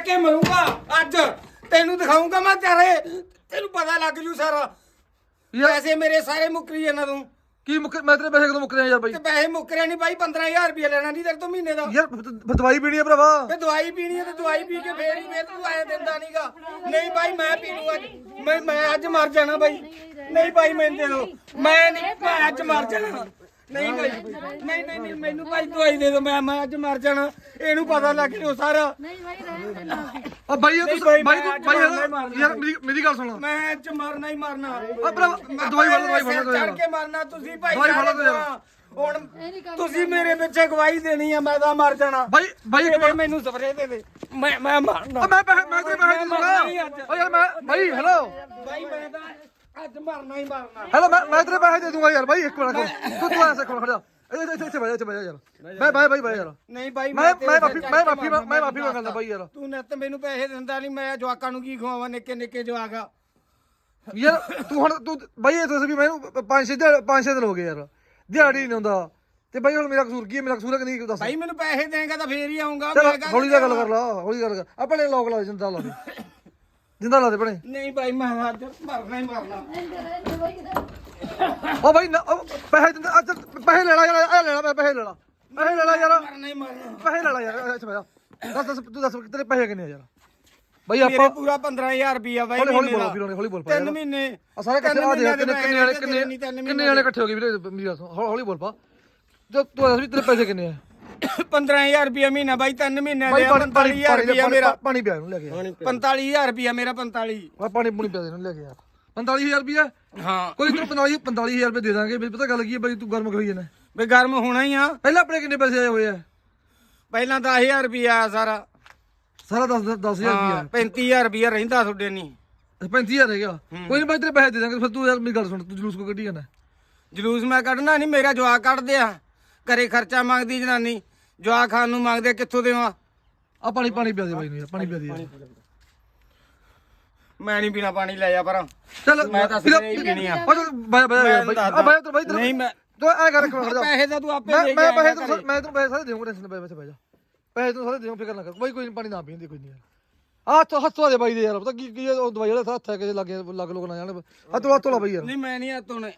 ਕੇ ਮਰੂੰਗਾ ਅੱਜ। ਤੈਨੂੰ ਦਿਖਾਉਂਗਾ ਮੈਂ ਤੇਰੇ। ਤੈਨੂੰ ਪਤਾ ਲੱਗ ਜੂ ਸਾਰਾ। ਯਾਰ ਪੈਸੇ ਮੇਰੇ ਸਾਰੇ ਮੁੱਕਰੀ ਇਹਨਾਂ ਤੋਂ। ਕੀ ਮੁੱਕ ਮੈਂ ਤੇਰੇ ਪੈਸੇ ਕਦੋਂ ਮੁੱਕਰੇ ਆ ਯਾਰ ਬਾਈ? ਤੇ ਪੈਸੇ ਮੁੱਕਰਿਆ ਨਹੀਂ ਬਾਈ 15000 ਰੁਪਏ ਲੈਣਾ ਨਹੀਂ ਤੇਰੇ ਤੋਂ ਮਹੀਨੇ ਦਾ। ਯਾਰ ਫਿਰ ਫਿਰ ਦਵਾਈ ਪੀਣੀ ਆ ਭਰਾਵਾ। ਤੇ ਦਵਾਈ ਪੀਣੀ ਹੈ ਤੇ ਦਵਾਈ ਪੀ ਕੇ ਫੇਰ ਹੀ ਫੇਰ ਤੂੰ ਐ ਦਿੰਦਾ ਨਹੀਂਗਾ ਨਹੀਂ ਬਾਈ ਮੈਂ ਪੀ ਲੂ ਅੱਜ। ਮੈਂ ਮੈਂ ਅੱਜ ਮਰ ਜਾਣਾ ਬਾਈ। ਨਹੀਂ ਬਾਈ ਮੈਨੂੰ ਦੇ ਦੋ ਮੈਂ ਨਹੀਂ ਮੈਂ ਅੱਜ ਮਰ ਜਾਣਾ। ਨਹੀਂ ਬਾਈ ਨਹੀਂ ਨਹੀਂ ਨਹੀਂ ਮੈਨੂੰ ਭਾਈ ਦਵਾਈ ਦੇ ਦੋ ਮੈਂ ਮੈਂ ਅੱਜ ਮਰ ਜਾਣਾ। ਇਹਨੂੰ ਪਤਾ ਲੱਗ ਜੂ ਸਾਰਾ। ਨਹੀਂ ਭਾਈ ਰਹਿਣ ਦੇ ਨਾ ਆ ਬਾਈ ਨਹੀਂ ਤੂੰ ਬਾਈ, ਤੂੰ ਬਾਈ ਮਰਨਾ ਯਾਰ ਮੇਰੀ ਮੇਰੀ ਗੱਲ ਸੁਣ। ਮੈਂ ਅੱਜ ਮਰਨਾ ਹੀ ਮਰਨਾ। ਆ ਭਰਾਵਾ ਦਵਾਈ ਫੜ ਦਵਾਈ ਫੜ ਚੜ ਯਾਰ ਕੇ ਮਰਨਾ ਤੁਸੀਂ ਭਾਈ ਦਵਾਈ ਫੜ ਲਓ ਯਾਰ। ਹੁਣ ਇਹ ਨਹੀਂ ਕੰਮ ਤੁਸੀਂ ਮੇਰੇ ਪਿੱਛੇ ਗਵਾਹੀ ਦੇਣੀ ਆ ਮੈਂ ਤਾਂ ਮਰ ਜਾਣਾ। ਬਾਈ ਬਾਈ ਇੱਕ ਮਿੰਟ। ਮੈਨੂੰ ਸਪਰੇ ਦੇ ਦੇ। ਮੈਂ ਮੈਂ ਮਰਨਾ। ਆ ਮੈਂ ਪੈਸੇ ਮੈਂ ਤੇਰੇ ਪੈਸੇ ਦੇ ਦੂੰਗਾ। ਓ ਯਾਰ ਮੈਂ ਬਾਈ ਹੈਲੋ ਬਾਈ ਮੈਂ ਤਾਂ ਅੱਜ ਮਰਨਾ ਹੀ ਮਰਨਾ। ਹੈਲੋ ਮੈਂ ਮੈਂ ਤੇਰੇ ਪੈਸੇ ਦੇ ਦੂੰਗਾ ਯਾਰ ਬਾਈ ਇੱਕ ਮਿੰਟ ਖੜੋ। ਤੂੰ ਤੂੰ ਐਸੇ ਖੜ ਖੜਾ ਇੱਥੇ ਇੱਥੇ ਇੱਥੇ ਬਹਿ ਜਾ ਇੱਥੇ ਬਹਿ ਜਾ ਯਾਰ। ਮੈਂ ਬਾਈ ਬਾਈ ਬਾਈ ਯਾਰ। ਨਹੀਂ ਬਾਈ ਮੈਂ ਤੇਰੇ ਮੈਂ ਮਾਫੀ ਮੈਂ ਮਾਫੀ ਮੈਂ ਮਾਫੀ ਮੰਗਦਾ ਬਾਈ ਯਾਰ। ਤੂੰ ਨਿੱਤ ਮੈਨੂੰ ਪੈਸੇ ਦਿੰਦਾ ਨਹੀਂ ਮੈਂ ਜਵਾਕਾਂ ਨੂੰ ਕੀ ਖਵਾਵਾਂ ਨਿੱਕੇ ਨਿੱਕੇ ਜਵਾਕ ਯਾਰ ਤੂੰ ਹੁਣ ਤੂੰ ਬਾਈ ਇਹ ਤੁਸੀਂ ਵੀ ਮੈਨੂੰ ਪੰਜ ਛੇ ਦਿਨ ਪੰਜ ਛੇ ਦਿਨ ਹੋ ਗਏ ਯਾਰ। ਦਿਹਾੜੀ ਨਹੀਂ ਹੁੰਦਾ। ਤੇ ਬਾਈ ਹੁਣ ਮੇਰਾ ਕਸੂਰ ਕੀ ਹੈ? ਮੇਰਾ ਕਸੂਰ ਹੈ ਕਿ ਨਹੀਂ ਦੱਸ। ਬਾਈ ਮੈਨੂੰ ਪੈਸੇ ਦੇਂਗਾ ਤਾਂ ਫੇਰ ਹੀ ਆਉਂਗਾ ਚਲ ਮੈਂ ਕਾਹਦੇ ਹੌਲੀ ਦਾ ਗੱਲ? ਕਰ ਲਾ ਹੌਲੀ ਗੱਲ ਕਰ। ਆਪਣੇ ਲੋਕ ਲਾ ਜਿੰਦਾ ਲਾ। ਦੇ ਜਿੰਦਾ ਲਾ ਦੇ ਬਣੇ ਨਹੀਂ ਬਾਈ ਮੈਂ ਅੱਜ ਮਰਨਾ ਹੀ ਮਰਨਾ। ਭਾਈ ਉਹ ਬਾਈ ਨਾ- ਪੈਸੇ ਦਿੰਦਾ ਅੱਜ ਪੈਸੇ ਲੈ ਲੈ ਯਾਰ ਇਹ ਲੈ ਲੈ ਮੈਂ ਪੈਸੇ ਲੈ ਲਾ। ਪੈਸੇ ਲੈ ਲੈ ਯਾਰ। ਮਰਨਾ ਹੀ ਮਰਨਾ। ਪੈਸੇ ਲੈ ਲੈ ਯਾਰ ਅੱਛਾ ਬਜਾ ਦੱਸ ਦੱਸ ਤੂੰ ਦੱਸ ਤੇਰੇ ਪੈਸੇ ਕਿੰਨੇ ਆ ਯਾਰ? ਬਾਈ ਮੇਰੇ ਆਪਾਂ ਪੂਰਾ 15000 ਰੁਪਿਆ ਬਾਈ ਹੌਲੀ ਹੌਲੀ ਮਹੀਨੇ ਬੋਲੋ ਦਾ। ਵੀਰ ਹੌਲੀ ਬੋਲ ਪਾ ਤਿੰਨ। ਮਹੀਨੇ ਆ ਸਾਰੇ ਇਕੱਠੇ ਤਿੰਨ ਆ ਦੇ ਮਹੀਨਿਆਂ ਕਿੰਨੇ ਵਾਲੇ ਕਿੰਨੇ ਕਿੰਨੇ ਵਾਲੇ ਇਕੱਠੇ ਹੋ ਗਏ ਵੀਰੇ? ਮੇਰੀ ਗੱਲ ਸੁਣ ਹੌਲੀ ਹੌਲੀ ਬੋਲ ਪਾ। ਜੋ ਤੂੰ ਦੱਸ ਵੀ ਤੇਰੇ ਪੈਸੇ ਕਿੰਨੇ ਆ? 15000 ਰੁਪਿਆ ਮਹੀਨਾ ਬਾਈ ਤਿੰਨ ਮਹੀਨੇ ਬਾਈ ਦੇ ਪਾਣੀ ਪਾਣੀ 45000 ਰੁਪਿਆ ਪਾਣੀ ਮੇਰਾ। ਪਾਣੀ ਪਿਆ ਇਹਨੂੰ ਲੈ ਕੇ ਯਾਰ 45000 ਰੁਪਿਆ ਮੇਰਾ 45 ਆ ਪਾਣੀ ਪੂਣੀ ਪਿਆ ਦੇ ਇਹਨੂੰ ਲੈ ਕੇ ਯਾਰ 45000 ਰੁਪਏ ਹਾਂ। ਕੋਈ ਤੈਨੂੰ 45 45000 ਰੁਪਏ ਦੇ ਦਾਂਗੇ। ਵੀ ਪਤਾ ਗੱਲ ਕੀ ਹੈ ਬਾਈ ਤੂੰ ਗਰਮ ਹੋਈ ਜਾਣਾ ਵੀ ਗਰਮ ਹੋਣਾ ਹੀ ਆ। ਪਹਿਲਾਂ ਆਪਣੇ ਕਿੰਨੇ ਪੈਸੇ ਆਏ ਹੋਏ ਆ? ਪਹਿਲਾਂ 10000 ਰੁਪਿਆ ਆਇਆ ਸਾਰਾ। ਸਾਰਾ 10 10000 ਹਾਂ ਰੁਪਏ 35000 ਰੁਪਿਆ ਰਹਿੰਦਾ ਤੁਹਾਡੇ ਨਹੀਂ 35000 ਰਹਿ ਗਿਆ ਕੋਈ ਨਹੀਂ ਬਾਈ ਤੇਰੇ ਪੈਸੇ ਦੇ ਦਾਂਗੇ ਫਿਰ ਤੂੰ ਯਾਰ ਮੇਰੀ ਗੱਲ ਸੁਣ ਤੂੰ ਜਲੂਸ ਕੋ ਕੱਢੀ ਜਾਣਾ ਜਲੂਸ ਮੈਂ ਕੱਢਣਾ ਨਹੀਂ ਮੇਰਾ ਜਵਾਕ ਕੱਢਦੇ ਆ। ਘਰੇ ਖਰਚਾ ਮੰਗਦੀ ਜਨਾਨੀ। ਜਵਾਕ ਖਾਣ ਨੂੰ ਮੰਗਦੇ ਕਿੱਥੋਂ ਦੇਵਾਂ? ਆ ਪਾਣੀ ਪਾਣੀ ਪਿਆ ਦੇ ਬਾਈ ਨੂੰ ਯਾਰ ਪਾਣੀ ਪਿਆ ਦੇ ਯਾਰ। ਮੈਂ ਨਹੀਂ ਪੀਣਾ ਪਾਣੀ ਲੈ ਜਾ ਪਰਾਂ। ਚੱਲ ਮੈਂ ਤਾਂ ਸਵੇਰੇ ਹੀ ਪੀਣੀ ਆ। ਉਹ ਚੱਲ ਬਾਈ ਬਾਈ। ਬਾਈ। ਆ ਬਾਈ ਤੂੰ ਬਾਈ ਤੂੰ ਨਹੀਂ ਮੈਂ ਤੂੰ ਐ ਕਰ ਖੜ ਜਾ। ਪੈਸੇ ਤਾਂ ਤੂੰ ਆਪੇ ਮੈਂ ਦੇ ਮੈਂ ਪੈਸੇ ਘਰੇ। ਮੈਂ ਤੈਨੂੰ ਪੈਸੇ ਸਾਰੇ ਦੇਵਾਂਗਾ ਟੈਨਸ਼ਨ ਪੈ ਬੈ ਜਾ। ਪੈਸੇ ਤੈਨੂੰ ਸਾਰੇ ਦੇਵਾਂ ਫਿਕਰ ਨਾ ਕਰ। ਬਾਈ ਕੋਈ ਨੀ, ਪਾਣੀ ਨਾ ਪੀਂਦੀ ਕੋਈ ਨਹੀਂ ਆ ਤੋ ਹੱਥੋਂ ਦੇ ਬਾਈ ਦੇ ਯਾਰ। ਪਤਾ ਕੀ ਕੀ ਉਹ ਦਵਾਈ ਵਾਲਾ ਹੱਥ ਹੈ ਕਿਸੇ ਲੱਗੇ ਲੱਗ ਲੋਕ ਨਾ ਜਾਣ। ਆ ਤੂੰ ਹੱਥੋਂ ਲਾ ਬਾਈ ਯਾਰ। ਨਹੀਂ ਮੈਂ ਨਹੀਂ ਆ ਤੋਣੇ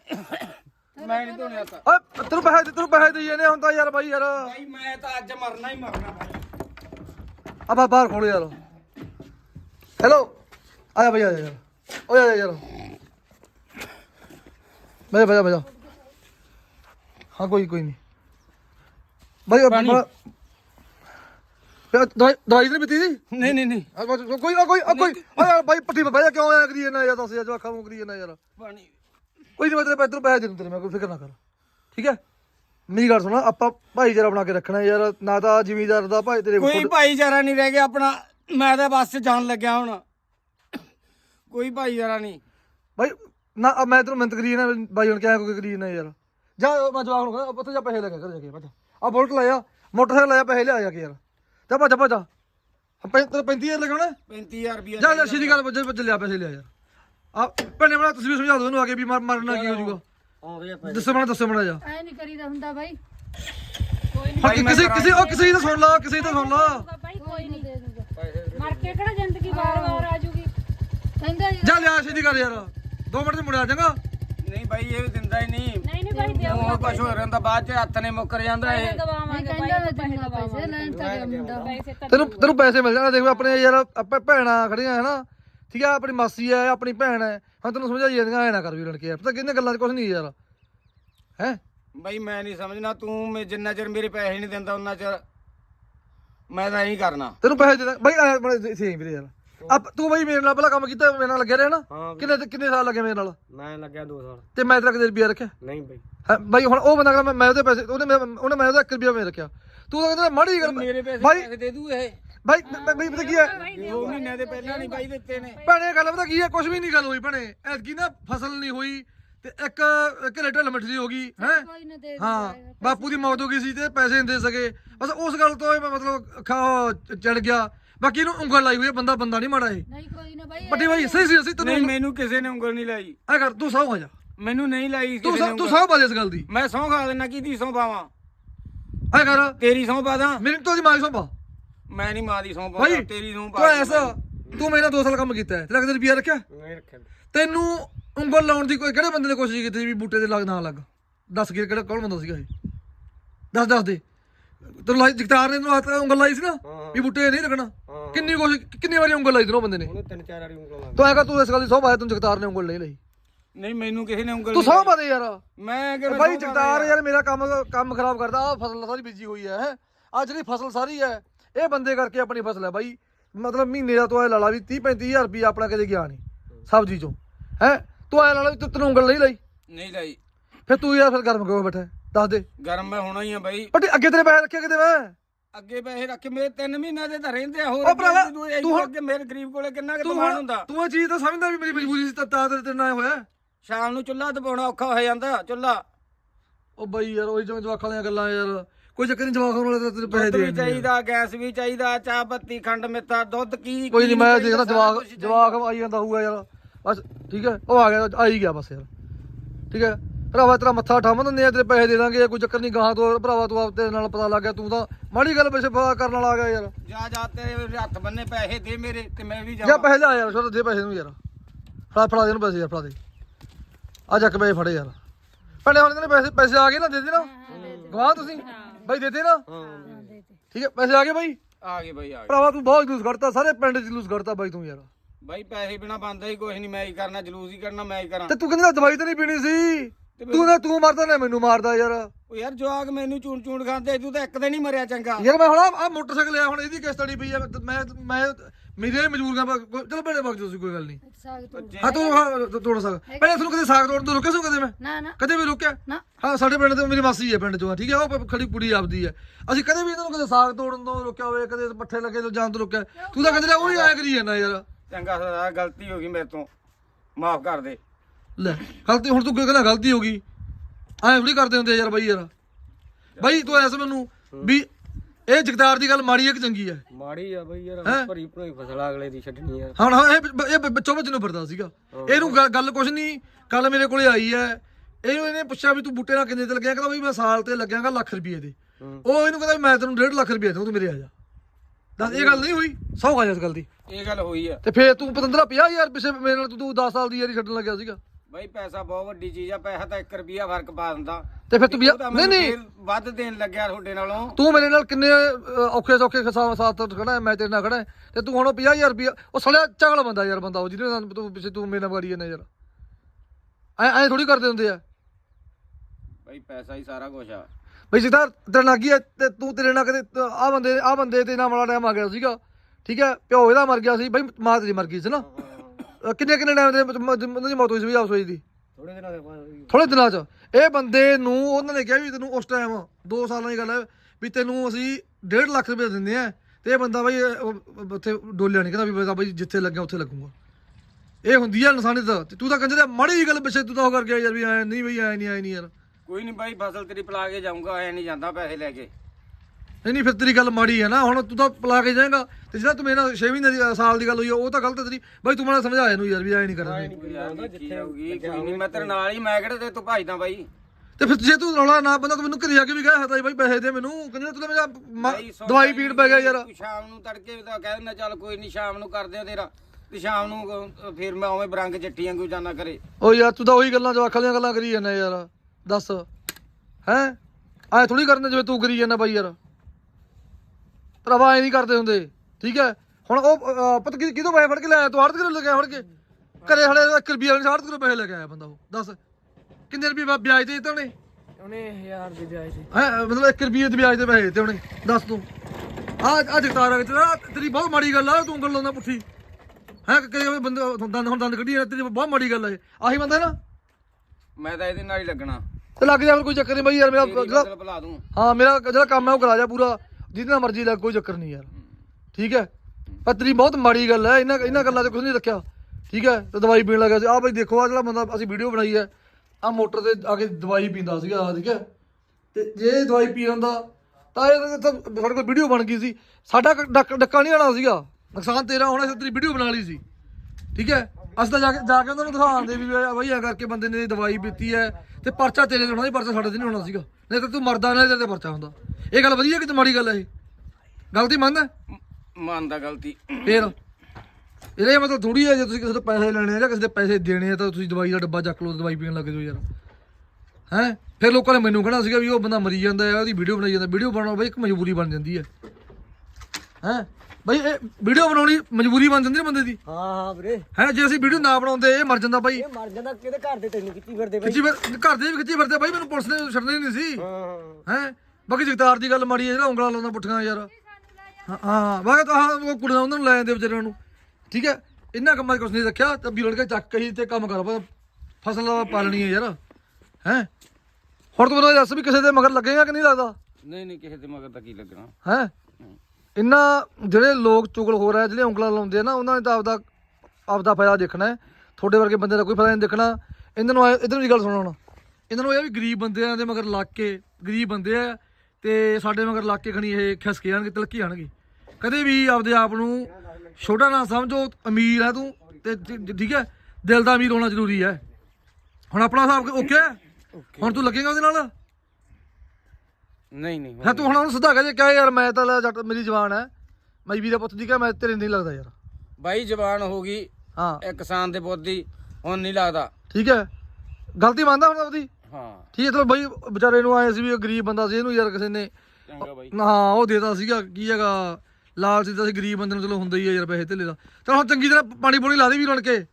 ਮੈਂ ਨਹੀਂ ਤੋਣੇ ਆਤਾ ਓਏ ਤੈਨੂੰ ਪੈਸੇ ਤੈਨੂੰ ਪੈਸੇ ਦੇਈ ਜਾਂਦੇ ਹੁੰਦਾ ਯਾਰ ਬਾਈ ਯਾਰ। ਭਾਈ ਮੈਂ ਤਾਂ ਅੱਜ ਮਰਨਾ ਹੀ ਮਰਨਾ ਭਾਈ ਆ ਬਾ ਬਾਹਰ ਖੋਲੋ ਯਾਰ। ਹੈਲੋ ਆ ਜਾ ਬਾਈ ਆ ਜਾ ਯਾਰ। ਓਏ ਆ ਜਾ ਯਾਰ। ਬਜਾ ਬਜਾ ਬਜਾ ਹਾਂ ਕੋਈ ਕੋਈ ਨਹੀਂ। ਬਾਈ ਪਾਣੀ। ਦਵਾਈ ਦਵਾਈ ਨਹੀਂ ਪੀਤੀ ਸੀ? ਨਹੀਂ ਨਹੀਂ ਨਹੀਂ। ਆ ਬਸ ਕੋਈ ਆ ਕੋਈ ਆ ਕੋਈ। ਆ ਯਾਰ ਬਾਈ ਪੱਠੀ ਜਾ ਕਿਉਂ ਆਇਆ ਕਰੀ ਨਾ ਯਾਰ ਦੱਸ ਯਾਰ ਜਵਾਖਾਂ ਨੂੰ ਕਰੀ ਨਾ ਯਾਰ। ਪਾਣੀ। ਕੋਈ ਨਹੀਂ ਮੈਂ ਤੇਰੇ ਪੈਸੇ ਦੇ ਦੂੰ ਤੇਰੇ ਮੈਂ ਕੋਈ ਫਿਕਰ ਨਾ ਕਰ। ਠੀਕ ਹੈ? ਮੇਰੀ ਗੱਲ ਸੁਣਾ ਆਪਾਂ ਭਾਈਚਾਰਾ ਬਣਾ ਕੇ ਰੱਖਣਾ ਯਾਰ ਨਾ ਤਾਂ ਜ਼ਿਮੀਦਾਰ ਦਾ ਭਾਈ ਤੇਰੇ ਕੋਈ ਭਾਈਚਾਰਾ ਨਹੀਂ ਰਹਿ ਗਿਆ ਆਪਣਾ ਮੈਂ ਤਾਂ ਬੱਸ ਜਾਣ ਲੱਗਿਆ ਹੁਣ। ਕੋਈ ਭਾਈਚਾਰਾ ਨਹੀਂ ਭਾਈ ਨਾ ਮੈਂ ਤੈਨੂੰ ਮਿੰਤ ਕਰੀ ਨਾ ਬਾਈ ਹੁਣ ਕਿਹਾ ਕੋਈ ਕਰੀ ਨਾ ਯਾਰ। ਜਾ ਮੈਂ ਜਵਾਬ ਨੂੰ ਕਹਿੰਦਾ ਉੱਥੇ ਜਾ ਪੈਸੇ ਲੈ ਕੇ ਘਰ ਜਾ ਕੇ ਭੱਜ ਆ ਬੁਲਟ ਲਾਇਆ ਮੋਟਰਸਾਈਕਲ ਲਾਇਆ ਪੈਸੇ ਲਿਆ ਜਾ ਕੇ ਯਾਰ। ਜਾ ਭੱਜ ਭੱਜ ਪੈ ਤੇ 35000 ਲਗਾਉਣਾ? 35000 ਰੁਪਇਆ ਜਾ ਜਾ ਸ਼੍ਰੀ ਗੱਲ ਭੱਜ ਭੱਜ ਲਿਆ ਪੈਸੇ ਲਿਆ ਯਾਰ। ਆ ਭੈਣੇ ਬਣਾ ਤੁਸੀਂ ਵੀ ਸਮਝਾ ਦਿਓ ਇਹਨੂੰ ਆ ਕੇ ਵੀ ਮਰ- ਮਰਨਾ ਕੀ ਹੋ ਜਾਊਗਾ ਦੱਸੋ ਬਣਾ ਦੱਸੋ ਬਣਾ ਜਾ ਐ ਨਹੀਂ ਕਰੀਦਾ ਹੁੰਦਾ ਭਾਈ ਹਾਂ, ਕਿਸੇ ਕਿਸੇ ਉਹ ਕਿਸੇ ਦੀ ਤਾਂ ਸੁਣ ਲਾ ਕਿਸੇ ਦੀ ਤਾਂ ਸੁਣ ਲਾ। ਕੋਈ ਨਹੀਂ ਦੇ ਦੂੰਗਾ ਮਰ ਕੇ ਕਿਹੜਾ ਜ਼ਿੰਦਗੀ ਵਾਰ-ਵਾਰ ਆ ਜੂਗੀ? ਕਹਿੰਦਾ ਜੀ ਜਾ ਲਿਆ ਛੇਤੀ ਕਰ ਯਾਰ। 2 ਮਿੰਟ ਚ ਮੁੜਿਆ ਜਾਗਾ ਨਹੀਂ ਭਾਈ ਇਹ ਦਿੰਦਾ ਹੀ ਨਹੀਂ। ਨਹੀਂ ਨਹੀਂ ਭਾਈ ਦਿਓ ਉਹ ਕੁਛ ਹੋ ਰਹਿੰਦਾ ਬਾਅਦ 'ਚ ਹੱਥ ਨੇ ਮੁੱਕਰ ਜਾਂਦਾ ਇਹ। ਦਵਾਵਾਂਗੇ ਕਹਿੰਦਾ ਪੈਸੇ ਲੈਣ ਤਾਂ ਗਿਆ ਮੁੰਡਾ। ਪੈਸੇ ਤਾਂ ਤੈਨੂੰ ਤੈਨੂੰ ਪੈਸੇ ਮਿਲ ਜਾਣਗੇ ਦੇਖੋ ਆਪਣੇ ਯਾਰ ਆਪਾਂ ਭੈਣਾਂ ਖੜੀਆਂ ਹੈ ਨਾ ਠੀਕ ਆ ਆਪਣੀ ਮਾਸੀ ਹੈ ਆਪਣੀ ਭੈਣ ਹੈ ਹਾਂ ਤੈਨੂੰ ਸਮਝਾਈ ਜਾਂਦੀਆਂ ਐ ਨਾ ਕਰ ਵੀ ਲੜ ਕੇ ਯਾਰ ਪਤਾ ਕਿੰਨੇ ਗੱਲਾਂ 'ਚ ਕੁਝ ਨਹੀਂ ਯਾਰ ਹੈ? ਭਾਈ ਮੈਂ ਨਹੀਂ ਸਮਝਣਾ ਤੂੰ ਮੈਂ ਜਿੰਨਾ ਚਿਰ ਮੇਰੇ ਪੈਸੇ ਨਹੀਂ ਦਿੰਦਾ ਉਹਨਾਂ ਚਿਰ ਮੈਂ ਤਾਂ ਇਹੀ ਕਰਨਾ। ਤੈਨੂੰ ਪੈਸੇ ਦੇ ਦਾਂ ਬਾਈ ਐ ਬੜੇ ਸਹੀ ਵੀਰੇ ਯਾਰ। ਆਪ ਤੂੰ ਬਾਈ ਮੇਰੇ ਨਾਲ ਪਹਿਲਾਂ ਕੰਮ ਕੀਤਾ ਮੇਰੇ ਨਾਲ ਲੱਗਿਆ ਰਿਹਾ ਨਾ ਕਿੰਨੇ ਕਿੰਨੇ ਸਾਲ ਲੱਗੇ ਮੇਰੇ ਨਾਲ? ਮੈਂ ਲੱਗਿਆ 2 ਸਾਲ। ਤੇ ਮੈਂ ਤੇਰਾ ਕਿਤੇ ਰੁਪਿਆ ਰੱਖਿਆ? ਨਹੀਂ ਭਾਈ ਹੈਂ, ਬਾਈ ਹੁਣ ਉਹ ਬੰਦਾ ਕਹਿੰਦਾ ਮੈਂ- ਮੈਂ ਉਹਦੇ ਪੈਸੇ ਉਹਨੇ ਮੈਂ- ਉਹਨੇ ਮੈਂ ਉਹਦਾ 1 ਰੁਪਿਆ ਮੈਂ ਰੱਖਿਆ। ਤੂੰ ਤਾਂ ਕਹਿੰਦਾ ਮਾੜੀ ਗੱਲ ਮੇਰੇ ਪੈਸੇ ਬਾਈ ਪੈਸੇ ਦੇ ਦੂ ਇਹ। ਬਾਈ ਮੈਂ ਬਈ ਪਤਾ ਕੀ ਹੈ? 2 ਮਹੀਨਿਆਂ ਦੇ ਪਹਿਲਾਂ ਨਹੀਂ ਭਾਈ ਦਿੱਤੇ ਨੇ। ਭੈਣੇ ਗੱਲ ਪਤਾ ਕੀ ਹੈ? ਕੁਝ ਵੀ ਨਹੀਂ ਗੱਲ ਹੋਈ ਭੈਣੇ। ਐਤਕੀ ਨਾ ਫਸਲ ਨਹੀਂ ਹੋਈ ਤੇ ਇੱਕ ਇੱਕ ਲੀਟਰ ਲਿਮਟ ਦੀ ਹੋ ਗਈ ਹੈ? ਦੇ ਹਾਂ ਬਾਪੂ ਦੀ ਮੌਤ ਹੋ ਗਈ ਸੀ ਤੇ ਪੈਸੇ ਨਹੀਂ ਦੇ ਸਕੇ। ਬਸ ਉਸ ਗੱਲ ਤੋਂ ਇਹ ਮੈਂ ਮਤਲਬ ਖਾ ਚੜ ਗਿਆ। ਬਾਕੀ ਇਹਨੂੰ ਉਂਗਲ ਲਾਈ ਹੋਈ ਹੈ ਬੰਦਾ ਬੰਦਾ ਨਹੀਂ ਮਾੜਾ ਇਹ। ਨਹੀਂ ਕੋਈ ਨਾ ਭਾਈ ਵੱਡੀ ਬਾਈ ਸਹੀ ਸੀ ਅਸੀਂ ਨਹੀਂ ਤੈਨੂੰ ਮੈਨੂੰ ਕਿਸੇ ਨੇ ਉਂਗਲ ਨਹੀਂ ਲਾਈ। ਐ ਕਰ ਤੂੰ ਸੌ ਹੋ ਜਾ। ਮੈਨੂੰ ਨਹੀਂ ਲਾਈ ਤੂੰ ਕਿਸੇ ਨੇ ਸਹੁੰ- ਤੂੰ। ਸੌ ਪਾ ਦੇ ਇਸ ਗੱਲ ਦੀ। ਮੈਂ ਸਹੁੰ ਖਾ ਦੇਣਾ ਕਿਹਦੀ ਸਹੁੰ ਪਾਵਾਂ? ਐ ਕਰ। ਤੇਰੀ ਸਹੁੰ ਪਾਦਾ ਮੇਰੇ ਤੋਂ ਦੀ ਮਾਂ ਸੌ ਪਾ। ਮੈਂ ਨਹੀਂ ਮਾਂ ਦੀ ਸੌਂ ਪਾਉਂਦਾ ਤੇਰੀ ਸੌਂ ਤੂੰ ਐਸਾ ਤੂੰ ਮੇਰੇ ਨਾਲ ਦੋ ਸਾਲ ਕੰਮ ਕੀਤਾ ਹੈ। ਤੇਰਾ ਕਦੇ ਰੁਪਿਆ ਰੱਖਿਆ? ਨਹੀਂ ਰੱਖਿਆ। ਤੈਨੂੰ ਉਂਗਲ ਲਾਉਣ ਦੀ ਕੋਈ ਕਿਹੜੇ ਬੰਦੇ ਨੇ ਕੋਸ਼ਿਸ਼ ਕੀਤੀ ਵੀ ਬੂਟੇ ਤੇ ਲੱਗ ਨਾ ਲੱਗ? ਦੱਸ ਕਿ ਕਿਹੜਾ ਕੌਣ ਬੰਦਾ ਸੀਗਾ ਇਹ? ਦੱਸ ਦੱਸ ਦੇ। ਤੈਨੂੰ ਲਾਈ ਜਗਤਾਰ ਨੇ ਤੈਨੂੰ ਹੱਥ ਉਂਗਲ ਲਾਈ ਸੀ ਨਾ ਵੀ ਬੂਟੇ ਨਹੀਂ ਲੱਗਣਾ ਕਿੰਨੀ ਕੋਸ਼ਿਸ਼ ਕਿੰਨੀ ਵਾਰੀ ਉਂਗਲ ਲਾਈ ਤੈਨੂੰ ਉਹ ਬੰਦੇ ਨੇ? ਉਹਨੇ ਤਿੰਨ ਚਾਰ ਵਾਰੀ ਉਂਗਲਾਂ ਤੂੰ ਐਂ ਕਹ ਤੂੰ ਇਸ ਗੱਲ ਦੀ ਸੌ ਪਾਇਆ ਤੈਨੂੰ ਜਗਤਾਰ ਨੇ ਉਂਗਲ ਨਹੀਂ ਲਈ। ਨਹੀਂ ਮੈਨੂੰ ਕਿਸੇ ਨੇ ਉਂਗਲ ਤੂੰ ਸੌ ਪਾ ਦੇ ਯਾਰ। ਮੈਂ ਬਾਈ ਸਹੁੰ ਜਗਤਾਰ ਯਾਰ? ਮੇਰਾ ਕੰਮ ਕੰਮ ਖਰਾਬ ਕਰਦਾ ਆ ਫਸਲ ਸਾਰੀ ਬੀਜੀ ਹੋਈ ਹੈ ਹੈ। ਆ ਜਿਹੜੀ ਫਸਲ ਸਾਰੀ ਹੈ ਇਹ ਬੰਦੇ ਕਰਕੇ ਆਪਣੀ ਫਸਲ ਹੈ ਬਾਈ। ਮਤਲਬ ਮਹੀਨੇ ਦਾ ਤੂੰ ਐ ਲਾਲਾ ਵੀ 30 35000 ਰੁਪਏ ਆਪਣਾ ਕਦੇ ਗਿਆ ਨਹੀਂ ਸਬਜ਼ੀ ਚੋਂ। ਹੈ? ਤੂੰ ਐ ਲਾਲਾ ਵੀ ਤੂੰ ਤੈਨੂੰ ਉਂਗਲ ਨਹੀਂ ਲਈ। ਨਹੀਂ ਲਈ। ਫਿਰ ਤੂੰ ਯਾਰ ਫਿਰ ਗਰਮ ਕਿਉਂ ਬੈਠਾ? ਦੱਸ ਦੇ। ਗਰਮ ਮੈਂ ਹੋਣਾ ਹੀ ਆ ਬਾਈ। ਬਟ ਅੱਗੇ ਤੇਰੇ ਪੈਸੇ ਰੱਖੇ ਕਿਤੇ ਮੈਂ? ਅੱਗੇ ਪੈਸੇ ਰੱਖ ਕੇ ਮੇਰੇ 3 ਮਹੀਨਿਆਂ ਦੇ ਤਾਂ ਰਹਿੰਦੇ ਆ ਹੋਰ ਤੂੰ ਅੱਗੇ ਮੇਰੇ ਗਰੀਬ ਕੋਲੇ ਕਿੰਨਾ ਕੁ ਤੂੰ ਹੁੰਦਾ? ਤੂੰ ਇਹ ਚੀਜ਼ ਤਾਂ ਸਮਝਦਾ ਵੀ ਮੇਰੀ ਮਜਬੂਰੀ ਸੀ ਤਾਂ ਤਾਂ ਤੇਰੇ ਤੇ ਨਾ ਇਹ ਹੋਇਆ। ਸ਼ਾਮ ਨੂੰ ਚੁੱਲ੍ਹਾ ਦਬਾਉਣਾ ਔਖਾ ਹੋ ਜਾਂਦਾ ਚੁੱਲ੍ਹਾ। ਉਹ ਬਾਈ ਯਾਰ ਉਹੀ ਜਿਵੇਂ ਜਵਾਕਾਂ ਦੀਆਂ ਗੱਲਾਂ ਯਾਰ। ਕੋਈ ਚੱਕਰ ਨਹੀਂ ਜਵਾਕਾਂ ਵਾਲੇ ਤਾਂ ਤੇਰੇ ਪੈਸੇ ਦੁੱਧ ਦੇ ਵੀ ਚਾਹੀਦਾ ਗੈਸ ਵੀ ਚਾਹੀਦਾ ਚਾਹ ਪੱਤੀ ਖੰਡ ਮਿੱਠਾ ਦੁੱਧ ਕੀ ਕੋਈ ਨਹੀਂ ਮੈਂ ਦੇਖਦਾ ਜਵਾਕ। ਜਵਾਕ ਆਈ ਜਾਂਦਾ ਹੋਊਗਾ ਯਾਰ। ਬਸ ਠੀਕ ਹੈ ਉਹ ਆ ਗਿਆ ਆ ਹੀ ਗਿਆ ਬਸ ਯਾਰ। ਠੀਕ ਹੈ ਭਰਾਵਾ ਤੇਰਾ ਮੱਥਾ ਠਾਮ ਦਿੰਦੇ ਆ ਤੇਰੇ ਪੈਸੇ ਦੇ ਦਾਂਗੇ ਕੋਈ ਚੱਕਰ ਨਹੀਂ ਗਾਹਾਂ ਤੋਂ ਭਰਾਵਾ ਤੂੰ ਆਪ ਤੇਰੇ ਨਾਲ ਪਤਾ ਲੱਗ ਗਿਆ ਤੂੰ ਤਾਂ ਮਾੜੀ ਗੱਲ ਪਿੱਛੇ ਪਾ ਕਰਨ ਵਾਲਾ ਆ ਗਿਆ ਯਾਰ। ਜਾ ਜਾ ਤੇਰੇ ਹੱਥ ਬੰਨੇ ਪੈਸੇ ਦੇ ਮੇਰੇ ਤੇ ਮੈਂ ਵੀ ਜਾ ਪੈਸੇ ਲਿਆ ਯਾਰ ਛੋੜ ਦੇ ਪੈਸੇ ਨੂੰ ਯਾਰ। ਫੜਾ ਫੜਾ ਦੇ ਇਹਨੂੰ ਪੈਸੇ ਯਾਰ ਫੜਾ ਦੇ। ਆ ਚੱਕ ਪੈਸੇ ਫੜੇ ਯਾਰ। ਭੈਣੇ ਹੁਣ ਇਹਦੇ ਪੈਸੇ ਪੈਸੇ ਆ ਗਏ ਨਾ ਦੇ ਦੇ ਨਾ। ਗਵਾਹ ਤੁਸੀਂ। ਬਾਈ ਦੇ ਦੇ ਨਾ। ਠੀਕ ਹੈ ਪੈਸੇ ਆ ਗਏ ਬਾਈ? ਆ ਗਏ ਬਾਈ ਆ ਗਏ। ਭਰਾਵਾ ਤੂੰ ਬਹੁਤ ਜਲੂਸ ਕਰਤਾ ਸਾਰੇ ਪਿੰਡ 'ਚ ਜਲੂਸ ਕਰਤਾ ਬਾਈ ਤੂੰ ਯਾਰ। ਬਾਈ ਪੈਸੇ ਬਿਨਾ ਬੰਦਾ ਹੀ ਕੁਝ ਨਹੀਂ ਮੈਂ ਹੀ ਕਰਨਾ ਜਲੂਸ ਹੀ ਕਰਨਾ ਮੈਂ ਹੀ ਕਰਾਂ? ਤੇ ਤੂੰ ਕਹਿੰਦਾ ਦਵਾਈ ਤਾਂ ਨਹੀਂ ਪੀਣੀ ਸੀ? ਤੂੰ ਨਾ ਤੂੰ ਮਰਦਾ ਨਾ ਮੈਨੂੰ ਮਾਰਦਾ ਯਾਰ। ਉਹ ਯਾਰ ਜਵਾਕ ਮੈਨੂੰ ਚੂਣ ਚੂਣ ਖਾਂਦੇ ਤੂੰ ਤਾਂ ਇੱਕ ਦਿਨ ਹੀ ਮਰਿਆ ਚੰਗਾ। ਯਾਰ ਮੈਂ ਹੁਣ ਆ ਮੋਟਰਸਾਈਕਲ ਲਿਆ ਹੁਣ ਇਹਦੀ ਕਿਸ਼ਤ ਅੜੀ ਪਈ ਮੈਂ ਮੈਂ ਮੇਰੇ ਮਜਬੂਰ ਕਰ ਚਲੋ ਬੜੇ ਵਕਤ ਤੁਸੀਂ ਕੋਈ ਗੱਲ ਨਹੀਂ। ਸਾਗ ਤੋੜ ਹਾਂ ਤੂੰ ਹਾਂ ਤੋੜ ਸਕ ਪਹਿਲੇ ਤੁਹਾਨੂੰ ਕਦੇ ਸਾਗ ਤੋੜਨ ਤੋਂ ਰੁਕਿਆ ਸੋ ਕਦੇ ਮੈਂ? ਨਾ ਨਾ। ਕਦੇ ਵੀ ਰੁਕਿਆ? ਨਾ। ਹਾਂ ਸਾਡੇ ਪਿੰਡ ਤੇ ਮੇਰੀ ਮਾਸੀ ਹੈ ਪਿੰਡ ਚੋਂ ਠੀਕ ਹੈ ਉਹ ਖੜੀ ਕੁੜੀ ਆਪਦੀ ਹੈ। ਅਸੀਂ ਕਦੇ ਵੀ ਇਹਨਾਂ ਨੂੰ ਕਦੇ ਸਾਗ ਤੋੜਨ ਤੋਂ ਰੁਕਿਆ ਹੋਵੇ ਕਦੇ ਪੱਠੇ ਲੱਗੇ ਤੋਂ ਜਾਣ ਤੋਂ ਰੁਕਿਆ। ਤੂੰ ਤਾਂ ਕਹਿੰਦੇ ਉਹ ਹੀ ਆਇਆ ਕਰੀ ਜਾਂਦਾ ਯਾਰ। ਚੰਗਾ ਸਦਾ ਗਲਤੀ ਹੋ ਗਈ ਮੇਰੇ ਤੋਂ। ਮਾਫ ਕਰ ਦੇ। ਲੈ ਗਲਤੀ ਹੁਣ ਤੂੰ ਕਿਉਂ ਕਹਿੰਦਾ ਗਲਤੀ ਹੋ ਗਈ। ਐਂ ਥੋੜੀ ਕਰਦੇ ਹੁੰਦੇ ਆ ਯਾਰ ਬਾਈ ਯਾਰ। ਬਾਈ ਤੂੰ ਐਸ ਮੈਨੂੰ ਵੀ ਇਹ ਜਗਦਾਰ ਦੀ ਗੱਲ ਮਾੜੀ ਹੈ ਕਿ ਚੰਗੀ ਹੈ? ਮਾੜੀ ਆ ਬਈ ਯਾਰ ਹੈਂ? ਭਰੀ ਭਰੀ ਫਸਲ ਅਗਲੇ ਦੀ ਛੱਡਣੀ ਆ। ਹੁਣ ਹਾਂ ਇਹ ਬ- ਇਹ ਬੱਚੋ ਬੱਚ ਨੂੰ ਫਿਰਦਾ ਸੀਗਾ। ਇਹਨੂੰ ਗੱਲ- ਗੱਲ ਕੁਛ ਨਹੀਂ ਕੱਲ ਮੇਰੇ ਕੋਲੇ ਆਈ ਹੈ। ਇਹਨੂੰ ਇਹਨੇ ਪੁੱਛਿਆ ਵੀ ਤੂੰ ਬੂਟੇ ਨਾਲ ਕਿੰਨੇ ਤੇ ਲੱਗਿਆ? ਕਹਿੰਦਾ ਬਈ ਮੈਂ ਸਾਲ ਤੇ ਲੱਗਿਆਗਾ ਲੱਖ ਰੁਪਏ ਦੇ। ਉਹ ਇਹਨੂੰ ਕਹਿੰਦਾ ਵੀ ਮੈਂ ਤੈਨੂੰ 1.5 ਲੱਖ ਰੁਪਏ ਦਊਂ ਤੂੰ ਮੇਰੇ ਆ ਜਾ। ਦੱਸ ਇਹ ਗੱਲ ਨਹੀਂ ਹੋਈ? ਸੌ ਗਾ ਇਸ ਗੱਲ ਦੀ। ਇਹ ਗੱਲ ਹੋਈ ਆ। ਤੇ ਫੇਰ ਤੂੰ 15 50000 ਪਿੱਛੇ ਮੇਰੇ ਨਾਲ ਤੂੰ ਤੂੰ 10 ਸਾਲ ਦੀ ਯਾਰੀ ਛੱਡਣ ਲੱਗਿਆ ਸੀਗਾ। ਬਾਈ ਪੈਸਾ ਬਹੁਤ ਵੱਡੀ ਚੀਜ਼ ਆ ਪੈਸਾ ਤਾਂ 1 ਰੁਪਿਆ ਫ਼ਰਕ ਪਾ ਦਿੰਦਾ। ਤੇ ਫਿਰ ਤੂੰ ਵੀ ਨਹੀਂ ਮੈਨੂੰ ਨਹੀਂ ਫੇਰ ਵੱਧ ਦੇਣ ਲੱਗਿਆ ਤੁਹਾਡੇ ਨਾਲੋਂ। ਤੂੰ ਮੇਰੇ ਨਾਲ ਕਿੰਨੇ ਔਖੇ ਸੌਖੇ ਖਸਾ ਸਾਥ ਖੜਾ ਹੈ, ਮੈਂ ਤੇਰੇ ਨਾਲ ਖੜਾ ਹੈ, ਤੇ ਤੂੰ ਹੁਣ 50000 ਰੁਪਏ ਉਹ ਸੜਿਆ ਚਗਲ ਬੰਦਾ ਯਾਰ ਬੰਦਾ ਉਹ ਜਿਹਦੇ ਨਾਲ ਤੂੰ ਪਿੱਛੇ ਤੂੰ ਮੇਰੇ ਨਾਲ ਵਾਰੀ ਜਾਂਦਾ ਯਾਰ। ਐ ਐ ਥੋੜੀ ਕਰਦੇ ਹੁੰਦੇ ਆ। ਬਾਈ ਪੈਸਾ ਹੀ ਸਾਰਾ ਕੁਝ ਆ। ਬਈ ਜਿੱਦਾਂ ਤੇਰੇ ਨਾਲ ਕੀ ਹੈ ਤੇ ਤੂੰ ਤੇਰੇ ਨਾਲ ਕਦੇ ਆ ਬੰਦੇ ਆ ਬੰਦੇ ਤੇ ਨਾਲ ਮਾੜਾ ਟਾਈਮ ਆ ਗਿਆ ਸੀਗਾ। ਠੀਕ ਹੈ ਪਿਓ ਇਹਦਾ ਮਰ ਗਿਆ ਸੀ ਬਈ ਮਾਂ ਤੇਰੀ ਮਰ ਗਈ ਸੀ ਨਾ। ਕਿੰਨੇ ਕਿੰਨੇ ਟਾਈਮ ਦੇ ਉਹਨਾਂ ਦੀ ਮੌਤ ਹੋਈ ਸੀ ਵੀ ਆਪਸ ਹੋਈ ਦੀ ਥੋੜੇ ਦਿਨਾਂ ਦੇ ਬਾਅਦ ਥੋੜੇ ਦਿਨਾਂ 'ਚ। ਇਹ ਬੰਦੇ ਨੂੰ ਉਹਨਾਂ ਨੇ ਕਿਹਾ ਵੀ ਤੈਨੂੰ ਉਸ ਟਾਈਮ 2 ਸਾਲਾਂ ਦੀ ਗੱਲ ਹੈ ਵੀ ਤੈਨੂੰ ਅਸੀਂ 1.5 ਲੱਖ ਰੁਪਏ ਦਿੰਦੇ ਆ ਤੇ ਇਹ ਬੰਦਾ ਬਈ ਅਹ, ਉਹ ਉੱਥੇ ਡੋਲਿਆ ਨਹੀਂ ਕਹਿੰਦਾ ਵੀ ਬੰਦਾ ਬਈ ਜਿੱਥੇ ਲੱਗਿਆ ਉੱਥੇ ਲੱਗੂਗਾ। ਇਹ ਹੁੰਦੀ ਆ ਇਨਸਾਨੀਅਤ ਤੇ ਤੂੰ ਤਾਂ ਤੇ ਮਾੜੀ ਜਿਹੀ ਗੱਲ ਪਿੱਛੇ ਤੂੰ ਤਾਂ ਉਹ ਕਰ ਗਿਆ ਯਾਰ ਵੀ ਐ ਨਹੀਂ ਬਈ ਐ ਨਹੀਂ ਐ ਨਹੀਂ ਯਾਰ। ਕੋਈ ਨਹੀਂ ਬਾਈ ਫਸਲ ਤੇਰੀ ਪਲਾ ਕੇ ਜਾਊਂਗਾ ਐ ਨਹੀਂ ਜਾਂਦਾ ਪੈਸੇ ਲੈ ਕੇ। ਨਹੀਂ ਨਹੀਂ ਫਿਰ ਤੇਰੀ ਗੱਲ ਮਾੜੀ ਹੈ ਨਾ ਹੁਣ ਤੂੰ ਤਾਂ ਪਲਾ ਕੇ ਜਾਏਗਾ। ਤੇ ਜਿਹੜਾ ਤੂੰ ਮੇਰੇ ਨਾਲ 6 ਮਹੀਨੇ ਦੀ ਸਾਲ ਦੀ ਗੱਲ ਹੋਈ ਆ, ਉਹ ਤਾਂ ਗਲਤ ਹੈ ਤੇਰੀ। ਬਈ ਤੂੰ ਮੈਨੂੰ ਸਮਝਾ ਇਹਨੂੰ ਯਾਰ ਵੀ ਐ ਨਹੀਂ ਕਰਨਾ ਯਾਰ ਕੋਈ ਨਹੀਂ ਮੈਂ ਤੇਰੇ ਨਾਲ ਹੀ ਮੈਂ ਕਿਹੜੇ ਤੇ ਤੂੰ ਭਜਦਾ ਬਾਈ? ਤੇ ਫਿਰ ਜੇ ਤੂੰ ਰੌਲਾ ਨਾ ਬੰਦਾ ਤੂੰ ਮੈਨੂੰ ਘਰੇ ਆ ਕੇ ਵੀ ਕਹਿ ਸਕਦਾ ਸੀ ਬਈ ਪੈਸੇ ਦੇ ਮੈਨੂੰ। ਕਹਿੰਦਾ ਤੂੰ ਤਾਂ ਮੇਰਾ ਮ- ਦਵਾਈ ਪੀੜ ਪੈ ਗਿਆ ਯਾਰ। ਤੂੰ ਸ਼ਾਮ ਨੂੰ ਤੜਕੇ ਤਾਂ ਕਹਿ ਦਿੰਦਾ ਚੱਲ ਕੋਈ ਨਹੀਂ ਸ਼ਾਮ ਨੂੰ ਕਰਦੇ ਆ ਤੇਰਾ। ਤੇ ਸ਼ਾਮ ਨੂੰ ਅਹ, ਫਿਰ ਮੈਂ ਉਵੇਂ ਬਰੰਗ ਚੱਟੀਆਂ ਕੋਈ ਜਾਣਾ ਕਰੇ ਓ ਯਾਰ ਤੂੰ ਤਾਂ ਉਹੀ ਗੱਲਾਂ ਜਵਾਖਾਂ ਦੀਆਂ ਗੱਲਾਂ ਕਰੀ ਜਾਂਦਾ ਯਾਰ। ਦੱਸ। ਹੈ? ਐ ਥੋੜੀ ਕਰਨਾ ਜਿਵੇਂ ਤੂੰ ਕਰੀ ਜਾਂਦਾ ਬਾਈ ਯਾਰ। ਭਰਾਵਾ ਐ ਨਹੀਂ ਕਰਦੇ ਹੁੰਦੇ ਠੀਕ ਹੈ? ਹੁਣ ਉਹ ਪਤਾ ਕਿ ਕਿਦੋਂ ਪੈਸੇ ਫੜ ਕੇ ਲਿਆਇਆ ਤੂੰ ਆੜਤ ਕਿਲੋ ਲੱਗਿਆ ਫੜ ਕੇ? ਘਰੇ ਹਲੇ 1 ਰੁਪਿਆ ਨਹੀਂ ਆੜਤ ਕਿਲੋ ਪੈਸੇ ਲੈ ਕੇ ਆਇਆ ਬੰਦਾ ਉਹ। ਦੱਸ ਕਿੰਨੇ ਰੁਪਏ ਵਿਆਜ ਦੇ ਦਿੱਤੇ ਉਹਨੇ? ਉਹਨੇ 1000 ਦੀ ਵਿਆਜ ਸੀ ਹੈ ਮਤਲਬ 1 ਰੁਪਏ ਦੇ ਵਿਆਜ ਦੇ ਪੈਸੇ ਦਿੱਤੇ ਉਹਨੇ। ਦੱਸ ਤੂੰ। ਆ ਆ ਜਗਤਾਰ ਵਿੱਚ ਨਾ ਤੇਰੀ ਬਹੁਤ ਮਾੜੀ ਗੱਲ ਆ ਤੂੰ ਉਂਗਲ ਲਾਉਂਦਾ ਪੁੱਠੀ। ਹੈ ਕਿ ਬੰਦੇ ਦੰਦ ਹੁਣ ਦੰਦ ਕੱਢੀ ਤੇਰੀ ਬਹੁਤ ਮਾੜੀ ਗੱਲ ਆ ਇਹ। ਆਹੀ ਬੰਦਾ ਨਾ। ਮੈਂ ਤਾਂ ਇਹਦੇ ਨਾਲ ਹੀ ਲੱਗਣਾ। ਤੇ ਲੱਗ ਜਾ ਫਿਰ ਕੋਈ ਚੱਕਰ ਨਹੀਂ ਬਾਈ ਯਾਰ ਮੇਰਾ ਜਿਹੜਾ ਦੂੰ। ਹਾਂ ਮੇਰਾ ਜਿਹੜਾ ਕੰਮ ਹੈ ਉਹ ਕਰਾ ਜਾ ਪੂਰਾ। ਨਾਲ ਮਰਜ਼ੀ ਲੱਗ ਕੋਈ ਚੱਕਰ ਨਹੀਂ ਯਾਰ। ਠੀਕ ਹੈ? ਪਰ ਤੇਰੀ ਬਹੁਤ ਮਾੜੀ ਗੱਲ ਹੈ ਇਹਨਾਂ ਇਹਨਾਂ ਗੱਲਾਂ 'ਚ ਕੁਝ ਨਹੀਂ ਰੱਖਿਆ। ਠੀਕ ਹੈ? ਤੇ ਦਵਾਈ ਪੀਣ ਲੱਗਾ ਸੀ। ਆ ਬਾਈ ਦੇਖੋ ਆ ਜਿਹੜਾ ਬੰਦਾ ਅਸੀਂ ਵੀਡੀਓ ਬਣਾਈ ਹੈ ਆ ਮੋਟਰ ਤੇ ਆ ਕੇ ਦਵਾਈ ਪੀਂਦਾ ਸੀਗਾ ਆਹ ਠੀਕ ਹੈ? ਤੇ ਜੇ ਇਹ ਦਵਾਈ ਪੀ ਲੈਂਦਾ ਤਾਂ ਇਹ ਤਾਂ ਸਾਡੇ ਕੋਲ ਵੀਡੀਓ ਬਣ ਗਈ ਸੀ। ਸਾਡਾ ਡੱਕਾ ਨਹੀਂ ਆਣਾ ਸੀਗਾ। ਨੁਕਸਾਨ ਤੇਰਾ ਹੋਣਾ ਸੀ ਤੇਰੀ ਵੀਡੀਓ ਬਣਾ ਲਈ ਸੀ। ਠੀਕ ਹੈ? ਅਸੀਂ ਤਾਂ ਜਾ ਕੇ ਜਾ ਕੇ ਉਹਨਾਂ ਨੂੰ ਦਿਖਾਉਂਦੇ ਵੀ ਬਈ ਆ ਕਰਕੇ ਬੰਦੇ ਨੇ ਦਵਾਈ ਪੀਤੀ ਹੈ ਤੇ ਪਰਚਾ ਤੇਰੇ ਤੇ ਹੋਣਾ ਸੀ ਪਰਚਾ ਸਾਡੇ ਤੇ ਨਹੀਂ ਹੋਣਾ ਸੀਗਾ। ਨਹੀਂ ਤਾਂ ਤੂੰ ਮਰਦਾ ਨਾ ਤੇਰੇ ਤੇ ਪਰਚਾ ਹੁੰਦਾ। ਇਹ ਗੱਲ ਵਧੀਆ ਕਿ ਤੇ ਮਾੜੀ ਗੱਲ ਹੈ ਇਹ? ਗਲਤੀ ਮੰਨਦਾ ਮੰਨਦਾ ਗਲਤੀ। ਫੇਰ? ਇਹਦਾ ਇਹ ਮਤਲਬ ਥੋੜੀ ਹੈ ਜੇ ਤੁਸੀਂ ਕਿਸੇ ਤੋਂ ਪੈਸੇ ਲੈਣੇ ਆ ਜਾਂ ਕਿਸੇ ਦੇ ਪੈਸੇ ਦੇਣੇ ਆ ਤਾਂ ਤੁਸੀਂ ਦਵਾਈ ਦਾ ਡੱਬਾ ਚੱਕ ਲਓ ਦਵਾਈ ਪੀਣ ਲੱਗ ਜਾਓ ਯਾਰ। ਹੈ? ਫਿਰ ਲੋਕਾਂ ਨੇ ਮੈਨੂੰ ਕਹਿਣਾ ਸੀਗਾ ਵੀ ਉਹ ਬੰਦਾ ਮਰੀ ਜਾਂਦਾ ਹੈ ਉਹਦੀ ਵੀਡੀਓ ਬਣਾਈ ਜਾਂਦਾ ਵੀਡੀਓ ਬਣਾਉਣਾ ਬਈ ਇੱਕ ਮਜਬੂਰੀ ਬਣ ਜਾਂਦੀ ਹੈ। ਹੈ? ਬਈ ਇਹ ਵੀਡੀਓ ਬਣਾਉਣੀ ਮਜਬੂਰੀ ਬਣ ਜਾਂਦੀ ਹੈ ਬੰਦੇ ਦੀ। ਹਾਂ ਹਾਂ ਵੀਰੇ। ਹੈ ਜੇ ਅਸੀਂ ਵੀਡੀਓ ਨਾ ਬਣਾਉਂਦੇ ਇਹ ਮਰ ਜਾਂਦਾ ਬਾਈ। ਇਹ ਮਰ ਜਾਂਦਾ ਕਿਹਦੇ ਘਰ ਦੇ ਤੈਨੂੰ ਕਿੱਤੀ ਫਿਰਦੇ ਬਾਈ? ਖਿੱਚੀ ਫਿਰ ਘਰ ਦੇ ਵੀ ਖਿੱਚੀ ਫਿਰਦੇ ਬਾਈ ਮੈਨੂੰ ਪੁਲਿਸ ਨੇ ਛੱਡਣੀ ਨਹੀਂ ਸੀ। ਹਾਂ ਹੈ। ਬਾਕੀ ਜਗਤਾਰ ਦੀ ਗੱਲ ਮਾੜੀ ਹੈ ਜਿਹੜਾ ਉਂਗਲਾਂ ਲਾਉਂਦਾ ਪੁੱਠੀਆਂ ਯਾਰ। ਹਾਂ ਹਾਂ ਬਾਕੀ ਤਾਂ ਉਹ ਕੁੜੀਆਂ ਉਹਨਾਂ ਨੂੰ ਲੈ ਜਾਂਦੇ ਵਿਚਾਰਿਆਂ ਨੂੰ। ਠੀਕ ਹੈ? ਇਹਨਾਂ ਕੰਮਾਂ 'ਚ ਕੁਛ ਨਹੀਂ ਰੱਖਿਆ ਤਾਂ ਵੀਰ ਕੇ ਚੱਕ ਕਹੀ ਤੇ ਕੰਮ ਕਰ ਬਸ ਫਸਲ ਪਾਲਣੀ ਹੈ ਯਾਰ। ਹੈ? ਹੁਣ ਤੂੰ ਮੈਨੂੰ ਦੱਸ ਵੀ ਕਿਸੇ ਦੇ ਮਗਰ ਲੱਗੇਗਾ ਕਿ ਨਹੀਂ ਲੱਗਦਾ? ਨਹੀਂ ਨਹੀਂ ਕਿਸੇ ਦੇ ਮਗਰ ਤਾਂ ਕੀ ਲੱਗਣਾ। ਹੈ? ਇਹਨਾਂ ਜਿਹੜੇ ਲੋਕ ਚੁਗਲ ਹੋ ਰਹੇ ਜਿਹੜੇ ਉਂਗਲਾਂ ਲਾਉਂਦੇ ਆ ਨਾ, ਉਹਨਾਂ ਨੇ ਤਾਂ ਆਪਦਾ ਆਪਦਾ ਫਾਇਦਾ ਦੇਖਣਾ ਹੈ। ਤੁਹਾਡੇ ਵਰਗੇ ਬੰਦੇ ਦਾ ਕੋਈ ਫਾਇਦਾ ਨਹੀਂ ਦੇਖਣਾ। ਇਹਨਾਂ ਨੂੰ ਇਧਰ ਦੀ ਗੱਲ ਸੁਣੋ ਹੁਣ। ਇਹਨਾਂ ਨੂੰ ਇਹ ਵੀ ਗਰੀਬ ਬੰਦਿਆਂ ਦੇ ਮਗਰ ਲੱਗ ਕੇ ਗਰੀਬ ਬੰਦੇ ਆ ਤੇ ਸਾਡੇ ਮਗਰ ਲੱਗ ਕੇ ਖਣੀ ਇਹ ਖਿਸਕੇ ਜਾਣਗੇ ਤਿਲਕੀ ਜਾਣਗੇ ਕਦੇ ਵੀ ਆਪਦੇ ਆਪ ਨੂੰ ਛੋਟਾ ਨਾ ਸਮਝੋ, ਅਮੀਰ ਹੈ ਤੂੰ ਤੇ ਠੀਕ ਹੈ? ਦਿਲ ਦਾ ਅਮੀਰ ਹੋਣਾ ਜ਼ਰੂਰੀ ਹੈ। ਹੁਣ ਆਪਣਾ ਹਿਸਾਬ ਓਕੇ ਹੁਣ ਤੂੰ ਲੱਗੇਗਾ ਉਹਦੇ ਨਾਲ? ਨਹੀਂ ਨਹੀਂ ਹੈ ਤੂੰ ਹੁਣ ਉਹਨੂੰ ਸਿੱਧਾ ਕਹੇ ਕਹੇ ਯਾਰ ਮੈਂ ਤਾਂ ਲੈ ਜੱਟ ਮੇਰੀ ਜਵਾਨ ਹੈ ਮੈਂ ਵੀ ਦਾ ਪੁੱਤ ਦੀ ਕਹ ਮੈਂ ਤੇਰੇ ਨਹੀਂ ਲੱਗਦਾ ਯਾਰ। ਬਾਈ ਜਵਾਨ ਹੋ ਗਈ ਹਾਂ। ਇਹ ਕਿਸਾਨ ਦੇ ਪੁੱਤ ਦੀ ਹੁਣ ਨਹੀਂ ਲੱਗਦਾ। ਠੀਕ ਹੈ ਗਲਤੀ ਮੰਨਦਾ ਹੁਣ ਉਹਦੀ? ਹਾਂ। ਠੀਕ ਹੈ ਚਲੋ ਬਈ ਵਿਚਾਰੇ ਨੂੰ ਆਏ ਸੀ ਵੀ ਉਹ ਗਰੀਬ ਬੰਦਾ ਸੀ ਇਹਨੂੰ ਯਾਰ ਕਿਸੇ ਨੇ ਚੰਗਾ ਬਾਈ। ਹਾਂ ਉਹ ਦੇਤਾ ਸੀਗਾ ਕੀ ਹੈਗਾ? ਲਾਲ ਸੀ ਤਾਂ ਸੀ ਗਰੀਬ ਬੰਦੇ ਨੂੰ ਚਲੋ ਹੁੰਦਾ ਹੀ ਹੈ ਯਾਰ ਪੈਸੇ ਧੇਲੇ ਦਾ। ਚਲ ਹੁਣ ਚੰਗੀ ਤਰ੍ਹਾਂ ਪਾਣੀ ਪੂਣੀ ਲਾ ਦੇ ਵੀ ਰਣ ਕੇ।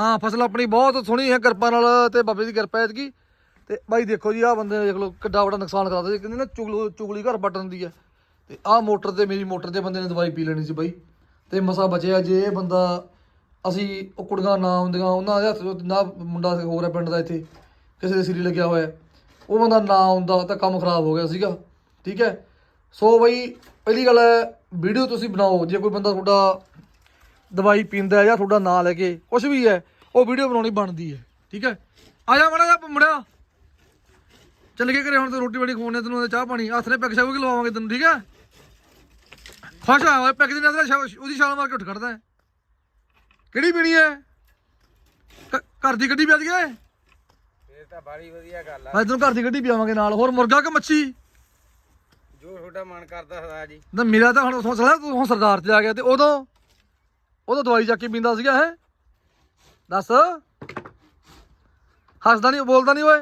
ਹਾਂ ਫਸਲ ਆਪਣੀ ਬਹੁਤ ਸੋਹਣੀ ਹੈ ਕਿਰਪਾ ਨਾਲ ਤੇ ਬਾਬੇ ਦੀ ਕਿਰਪਾ ਹੈ ਕੀ ਤੇ ਬਾਈ ਦੇਖੋ ਜੀ, ਆਹ ਬੰਦੇ ਦੇਖ ਲਓ, ਕਿੱਡਾ ਵੱਡਾ ਨੁਕਸਾਨ ਕਰਾ ਦਿੱਤਾ। ਕਹਿੰਦੇ ਨਾ ਚੁਗਲ, ਚੁਗਲੀ ਘਰ ਪੱਟਣ ਦੀ ਹੈ। ਤੇ ਆਹ ਮੋਟਰ ਤੇ ਮੇਰੀ ਮੋਟਰ ਤੇ ਬੰਦੇ ਨੇ ਦਵਾਈ ਪੀ ਲੈਣੀ ਸੀ ਬਾਈ। ਤੇ ਮਸਾ ਬਚਿਆ ਜੇ ਇਹ ਬੰਦਾ, ਅਸੀਂ ਉਹ ਕੁੜੀਆਂ ਨਾ ਆਉਂਦੀਆਂ ਉਹਨਾਂ ਦੇ ਹੱਥ ਵਿੱਚ ਨਾ ਮੁੰਡਾ ਹੋਰ ਹੈ ਪਿੰਡ ਦਾ ਇੱਥੇ, ਕਿਸੇ ਦੇ ਸਿਰੀ ਲੱਗਿਆ ਹੋਇਆ ਉਹ ਬੰਦਾ ਨਾ ਆਉਂਦਾ ਤਾਂ ਕੰਮ ਖਰਾਬ ਹੋ ਗਿਆ ਸੀਗਾ, ਠੀਕ ਹੈ? ਸੋ ਬਈ, ਪਹਿਲੀ ਗੱਲ ਹੈ, ਵੀਡੀਓ ਤੁਸੀਂ ਬਣਾਓ, ਜੇ ਕੋਈ ਬੰਦਾ ਤੁਹਾਡਾ ਦਵਾਈ ਪੀਂਦਾ ਹੈ ਜਾਂ ਤੁਹਾਡਾ ਨਾਂ ਲੈ ਕੇ ਕੁਝ ਵੀ ਹੈ, ਉਹ ਵੀਡੀਓ ਬਣਾਉਣੀ ਬਣਦੀ ਹੈ, ਠੀਕ ਹੈ? ਆ ਜਾ ਮੜਾ ਜਾ ਮੁੰਡਿਆ ਚੱਲ ਕੇ ਘਰੇ ਹੁਣ ਤੇ ਰੋਟੀ ਬੜੀ ਖਵਾਉਣੇ ਤੈਨੂੰ ਚਾਹ ਪਾਣੀ ਹੱਥ ਨੇ ਪੈਕ ਕੇ ਲਵਾਵਾਂਗੇ ਤੈਨੂੰ ਠੀਕ ਹੈ ਖੁਸ਼ ਆ ਓਏ ਪੈਕ ਦੇ ਨਾਲ ਉਹਦੀ ਛਾਲ ਮਾਰ ਕੇ ਉੱਠ ਖੜਦਾ ਕਿਹੜੀ ਪੀਣੀ ਹੈ? ਘਰ ਦੀ ਗੱਡੀ ਦੀ ਹੈ ਇਹ ਤਾਂ ਬੜੀ ਵਧੀਆ ਗੱਲ ਆ। ਮੈਂ ਤੈਨੂੰ ਘਰ ਦੀ ਗੱਡੀ ਪਿਆਵਾਂਗੇ ਨਾਲ ਹੋਰ ਮੁਰਗਾ ਕਿ ਮੱਛੀ? ਜੋ ਤੁਹਾਡਾ ਮਨ ਕਰਦਾ ਸਦਾ ਜੀ। ਨਾ ਮੇਰਾ ਤਾਂ ਹੁਣ ਉਥੋਂ ਸਲਾ ਤੂੰ ਹੁਣ ਸਰਦਾਰ ਤੇ ਆ ਗਿਆ ਤੇ ਉਦੋਂ ਉਦੋਂ ਦਵਾਈ ਚੱਕ ਕੇ ਪੀਂਦਾ ਸੀਗਾ ਹੈ? ਦੱਸ। ਹੱਸਦਾ ਨਹੀਂ ਬੋਲਦਾ ਨਹੀਂ ਓਏ।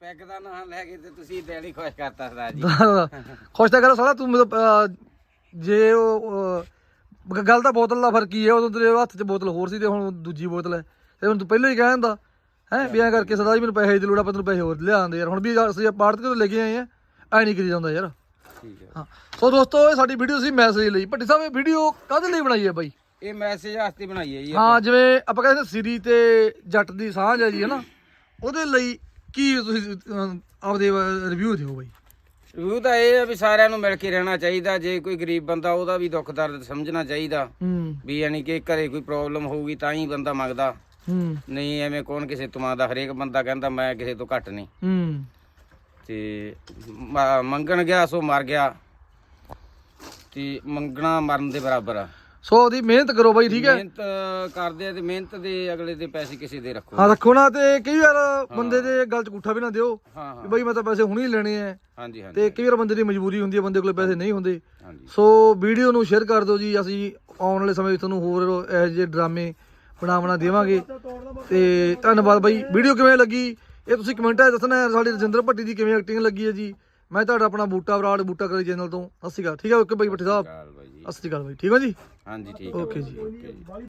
ਪੈਗ ਦਾ ਨਾਂ ਲੈ ਕੇ ਤੇ ਤੁਸੀਂ ਦਿਲ ਹੀ ਖੁਸ਼ ਕਰਤਾ ਸਦਾ ਜੀ ਖੁਸ਼ ਤਾਂ ਕਰ ਸਾਲਾ ਤੂੰ ਅਹ, ਜੇ ਉਹ ਅਹ, ਗੱਲ ਤਾਂ ਬੋਤਲ ਦਾ ਫ਼ਰਕ ਹੀ ਹੈ ਉਦੋਂ ਤੇਰੇ ਹੱਥ 'ਚ ਬੋਤਲ ਹੋਰ ਸੀ ਤੇ ਹੁਣ ਦੂਜੀ ਬੋਤਲ ਹੈ। ਤੇ ਹੁਣ ਤੂੰ ਪਹਿਲਾਂ ਹੀ ਕਹਿ ਦਿੰਦਾ ਹੈ ਵੀ ਐਂ ਕਰਕੇ ਸਦਾ ਜੀ ਮੈਨੂੰ ਪੈਸੇ ਦੀ ਲੋੜ ਆ ਆਪਾਂ ਤੈਨੂੰ ਪੈਸੇ ਹੋਰ ਲਿਆਉਂਦੇ ਯਾਰ। ਹੁਣ ਵੀ ਅਸੀਂ ਪਾਰਟ ਤੋਂ ਲੈ ਕੇ ਆਏ ਆ ਐ ਨਹੀਂ ਕਰੀ ਜਾਂਦਾ ਯਾਰ। ਠੀਕ ਹੈ। ਹਾਂ ਸੋ ਦੋਸਤੋ ਇਹ ਸਾਡੀ ਵੀਡੀਓ ਸੀ ਮੈਸੇਜ ਲਈ। ਭੱਟੀ ਸਾਹਿਬ ਇਹ ਵੀਡੀਓ ਕਾਹਦੇ ਲਈ ਬਣਾਈ ਹੈ ਬਾਈ? ਇਹ ਮੈਸੇਜ ਵਾਸਤੇ ਬਣਾਈ ਹੈ ਜੀ ਹਾਂ ਜਿਵੇਂ ਆਪਾਂ ਕਹਿੰਦੇ ਸਿਰੀ ਤੇ ਜੱਟ ਦੀ ਸਾਂਝ ਹੈ ਜੀ ਹਨਾ? ਉਹਦੇ ਲਈ ਕੀ ਤੁਸੀਂ ਅਹ, ਆਪਦੇ ਰਿਵਿਊ ਦਿਓ ਬਾਈ। ਰਿਵਿਊ ਤਾਂ ਇਹ ਹੈ ਵੀ ਸਾਰਿਆਂ ਨੂੰ ਮਿਲ ਕੇ ਰਹਿਣਾ ਚਾਹੀਦਾ। ਜੇ ਕੋਈ ਗਰੀਬ ਬੰਦਾ ਉਹਦਾ ਵੀ ਦੁੱਖ ਦਰਦ ਸਮਝਣਾ ਚਾਹੀਦਾ। ਹੂੰ। ਵੀ ਯਾਨੀ ਕਿ ਘਰੇ ਕੋਈ ਪ੍ਰੋਬਲਮ ਹੋਊਗੀ ਤਾਂ ਹੀ ਬੰਦਾ ਮੰਗਦਾ। ਹੂੰ। ਨਹੀਂ ਐਵੇਂ ਕੌਣ ਕਿਸੇ ਤੋਂ ਮੰਗਦਾ? ਹਰੇਕ ਬੰਦਾ ਕਹਿੰਦਾ ਮੈਂ ਕਿਸੇ ਤੋਂ ਘੱਟ ਨਹੀਂ। ਹੂੰ। ਤੇ ਮ- ਮੰਗਣ ਗਿਆ ਸੋ ਮਰ ਗਿਆ। ਤੇ ਮੰਗਣਾ ਮਰਨ ਦੇ ਬਰਾਬਰ ਆ। ਸੋ ਉਹਦੀ ਮਿਹਨਤ ਕਰੋ ਬਾਈ ਠੀਕ ਹੈ? ਮਿਹਨਤ ਕਰਦੇ ਆ ਤੇ ਮਿਹਨਤ ਦੇ ਅਗਲੇ ਦੇ ਪੈਸੇ ਕਿਸੇ ਦੇ ਰੱਖੋ। ਹਾਂ ਰੱਖੋ ਨਾ ਤੇ ਕਈ ਵਾਰ ਬੰਦੇ ਦੇ ਗੱਲ 'ਚ ਗੁੱਠਾ ਵੀ ਨਾ ਦਿਓ ਹਾਂ ਹਾਂ। ਬਾਈ ਮੈਂ ਤਾਂ ਪੈਸੇ ਹੁਣੇ ਹੀ ਲੈਣੇ ਆ ਹਾਂਜੀ ਹਾਂਜੀ। ਤੇ ਕਈ ਵਾਰ ਬੰਦੇ ਦੀ ਮਜਬੂਰੀ ਹੁੰਦੀ ਹੈ ਬੰਦੇ ਕੋਲ ਪੈਸੇ ਨਹੀਂ ਹੁੰਦੇ। ਹਾਂਜੀ। ਸੋ ਵੀਡੀਓ ਨੂੰ ਸ਼ੇਅਰ ਕਰ ਦਿਓ ਜੀ ਅਸੀਂ ਆਉਣ ਵਾਲੇ ਸਮੇਂ ਵਿੱਚ ਤੁਹਾਨੂੰ ਹੋਰ ਇਹੋ ਜਿਹੇ ਡਰਾਮੇ ਬਣਾ ਬਣਾ ਦੇਵਾਂਗੇ। ਤੇ ਧੰਨਵਾਦ ਬਾਈ। ਵੀਡੀਓ ਕਿਵੇਂ ਲੱਗੀ? ਇਹ ਤੁਸੀਂ ਕਮੈਂਟਾਂ 'ਚ ਦੱਸਣਾ ਹੈ। ਸਾਡੇ ਰਜਿੰਦਰ ਭੱਟੀ ਦੀ ਕਿਵੇਂ ਐਕਟਿੰਗ ਲੱਗੀ ਹੈ ਜੀ। ਮੈਂ ਤੁਹਾਡਾ ਆਪਣਾ ਬੂਟਾ ਬਰਾੜ ਬੂਟਾ ਕਰੀ ਚੈਨਲ ਤੋਂ। ਸਤਿ ਸ਼੍ਰੀ ਅਕਾਲ। ਠੀਕ ਹੈ ਓਕੇ ਬਾਈ ਭੱਟੀ ਸਾਹਿਬ। ਕਾਲ ਬਾਈ ਜੀ। ਸਤਿ ਸ਼੍ਰੀ ਅਕਾਲ ਬਾਈ। ਠੀਕ ਹੋ ਜੀ? ਹਾਂਜੀ ਠੀਕ ਹੈ ਓਕੇ ਜੀ। ਓਕੇ ਜੀ।